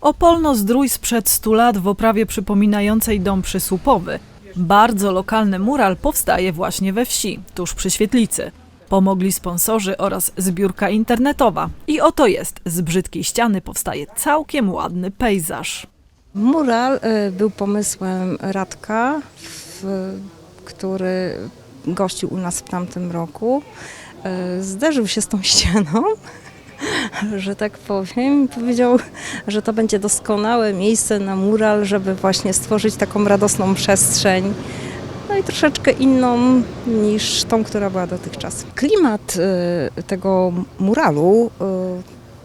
Opolno-zdrój sprzed 100 lat w oprawie przypominającej dom przysłupowy. Bardzo lokalny mural powstaje właśnie we wsi, tuż przy świetlicy. Pomogli sponsorzy oraz zbiórka internetowa. I oto jest, z brzydkiej ściany powstaje całkiem ładny pejzaż. Mural y, był pomysłem Radka, w, który gościł u nas w tamtym roku. Y, Zderzył się z tą ścianą, że tak powiem, i powiedział, że to będzie doskonałe miejsce na mural, żeby właśnie stworzyć taką radosną przestrzeń. No i troszeczkę inną niż tą, która była dotychczas. Klimat y, tego muralu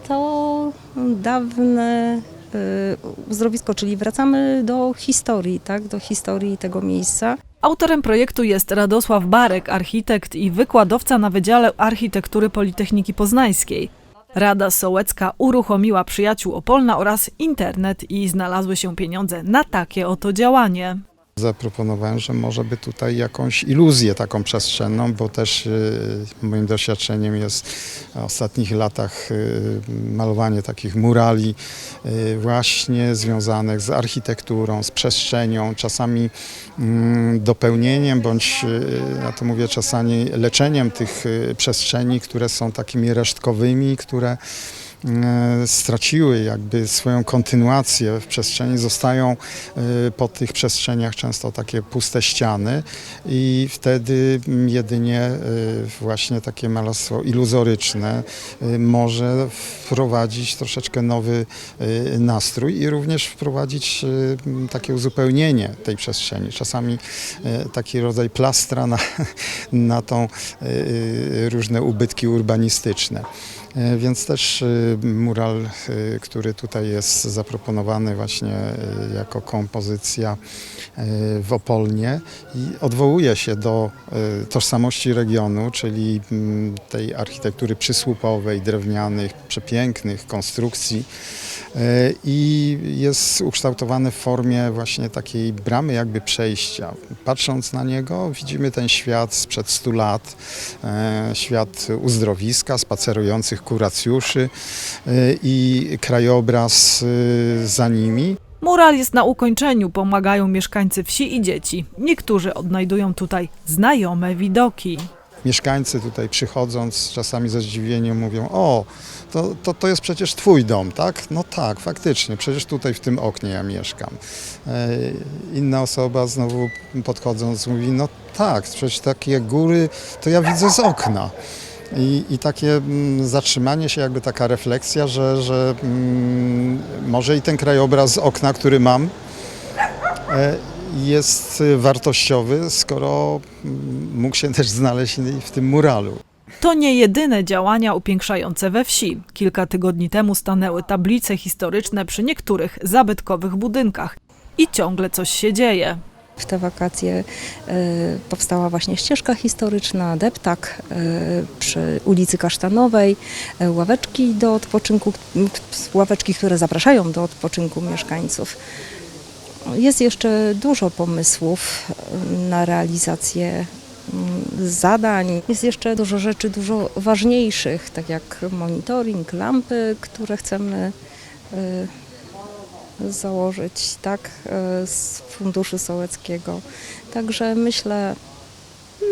y, to dawne y, uzdrowisko, czyli wracamy do historii, tak, do historii tego miejsca. Autorem projektu jest Radosław Barek, architekt i wykładowca na Wydziale Architektury Politechniki Poznańskiej. Rada Sołecka uruchomiła przyjaciół Opolna oraz internet i znalazły się pieniądze na takie oto działanie. Zaproponowałem, że może by tutaj jakąś iluzję taką przestrzenną, bo też y, moim doświadczeniem jest w ostatnich latach y, malowanie takich murali y, właśnie związanych z architekturą, z przestrzenią, czasami mm, dopełnieniem bądź, ja to mówię czasami leczeniem tych przestrzeni, które są takimi resztkowymi, które straciły jakby swoją kontynuację w przestrzeni, zostają e, po tych przestrzeniach często takie puste ściany i wtedy mm, jedynie e, właśnie takie malarstwo iluzoryczne e, może wprowadzić troszeczkę nowy e, nastrój i również wprowadzić e, takie uzupełnienie tej przestrzeni. Czasami e, taki rodzaj plastra na, na tą e, e, różne ubytki urbanistyczne. E, Więc też e, mural, e, który tutaj jest zaproponowany właśnie e, jako kompozycja w Opolnie odwołuje się do tożsamości regionu, czyli mm, tej architektury przysłupowej, drewnianych, przepięknych konstrukcji i jest ukształtowany w formie właśnie takiej bramy jakby przejścia. Patrząc na niego widzimy ten świat sprzed 100 lat, e, świat uzdrowiska, spacerujących kuracjuszy e, i krajobraz e, za nimi. Mural jest na ukończeniu, pomagają mieszkańcy wsi i dzieci. Niektórzy odnajdują tutaj znajome widoki. Mieszkańcy tutaj przychodząc czasami ze zdziwieniem mówią, o, to, to, to jest przecież twój dom, tak? No tak, faktycznie, przecież tutaj w tym oknie ja mieszkam. E, Inna osoba znowu podchodząc mówi, no tak, przecież takie góry to ja widzę z okna. I, I takie mm, zatrzymanie się, jakby taka refleksja, że, że mm, może i ten krajobraz z okna, który mam, e, jest wartościowy, skoro mm, mógł się też znaleźć w tym muralu. To nie jedyne działania upiększające we wsi. Kilka tygodni temu stanęły tablice historyczne przy niektórych zabytkowych budynkach. I ciągle coś się dzieje. W te wakacje e, powstała właśnie ścieżka historyczna, deptak e, przy ulicy Kasztanowej, e, ławeczki do odpoczynku, ławeczki, które zapraszają do odpoczynku mieszkańców. Jest jeszcze dużo pomysłów na realizację mm, zadań. Jest jeszcze dużo rzeczy dużo ważniejszych, tak jak monitoring, lampy, które chcemy założyć, tak, e, z funduszu sołeckiego. Także myślę,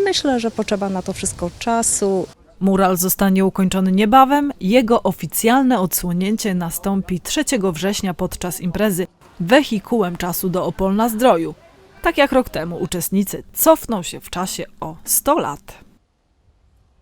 myślę, że potrzeba na to wszystko czasu. Mural zostanie ukończony niebawem. Jego oficjalne odsłonięcie nastąpi 3 września podczas imprezy Wehikułem czasu do Opolna Zdroju. Tak jak rok temu uczestnicy cofną się w czasie o 100 lat.